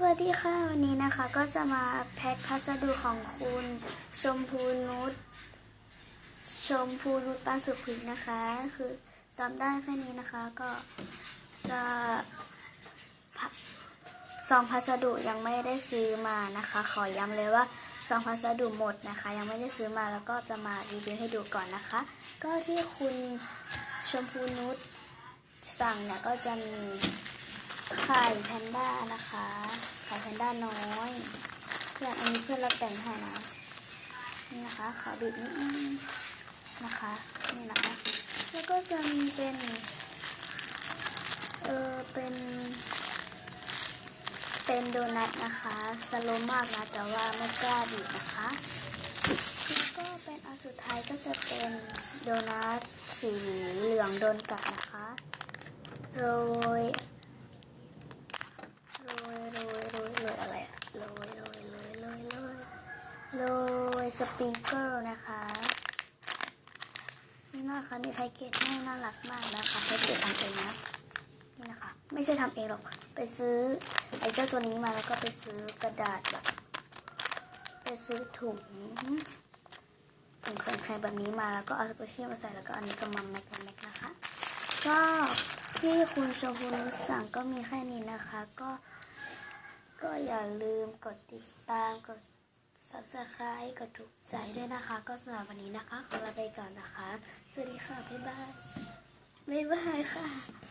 สวัสดีค่ะ วันนี้นะคะก็จะมาแพ็คพัสดุของคุณ ชมพูนุชชมพูนุชปาสุขพิกนะคะ คือจำได้แค่นี้นะคะก็จะพะซองพัสดุยังไม่ได้ซื้อมานะคะ ขอย้ำเลยว่าซองพัสดุหมดนะคะ ยังไม่ได้ซื้อมาแล้วก็จะมารีวิวให้ดูก่อนนะคะ ก็ที่คุณชมพูนุชสั่งเนี่ยก็จะมี ไข่แพนด้านะคะ ไข่แพนด้าน้อย เพื่อนอันนี้เพื่อนเราแต่งให้นะ นี่นะคะ ขอบีบนิดนึงนะคะ นี่นะคะ แล้วก็จะมีเป็น เออเป็น เป็นโดนัทนะคะ สโลมากนะ แต่ว่าไม่กล้าบีบนะคะ แล้วก็เป็นอันสุดท้ายก็จะเป็นโดนัทสีเหลืองโดนกัดนะคะ โรย โรยโรยโรยโรยอะไรอะโรยโรยโรยโรยโรย โรยสปริงเกิลนะคะนี่นะคะมีแพ็กเกจให้น่ารักมากนะคะแพ็กเกจทำเองนะนี่นะคะ ไม่ใช่ทำเองหรอก ไปซื้อไอ้เจ้าตัวนี้มาแล้วก็ไปซื้อกระดาษแบบไปซื้อถุงถุงแข็งๆแบบนี้มาแล้วก็เอาสเปเชียลมาใส่แล้วก็อันนี้ก็มาแม็กแม็กนะคะ ก็ที่คุณชมพูนุสั่งก็มีแค่นี้นะคะ ก็ ก็อย่าลืมกดติดตามกด subscribe กดถูกใจด้วยนะคะ ก็สำหรับวันนี้นะคะ ขอลาไปก่อนนะคะ สวัสดีค่ะ บ๊ายบาย บ๊ายบายค่ะ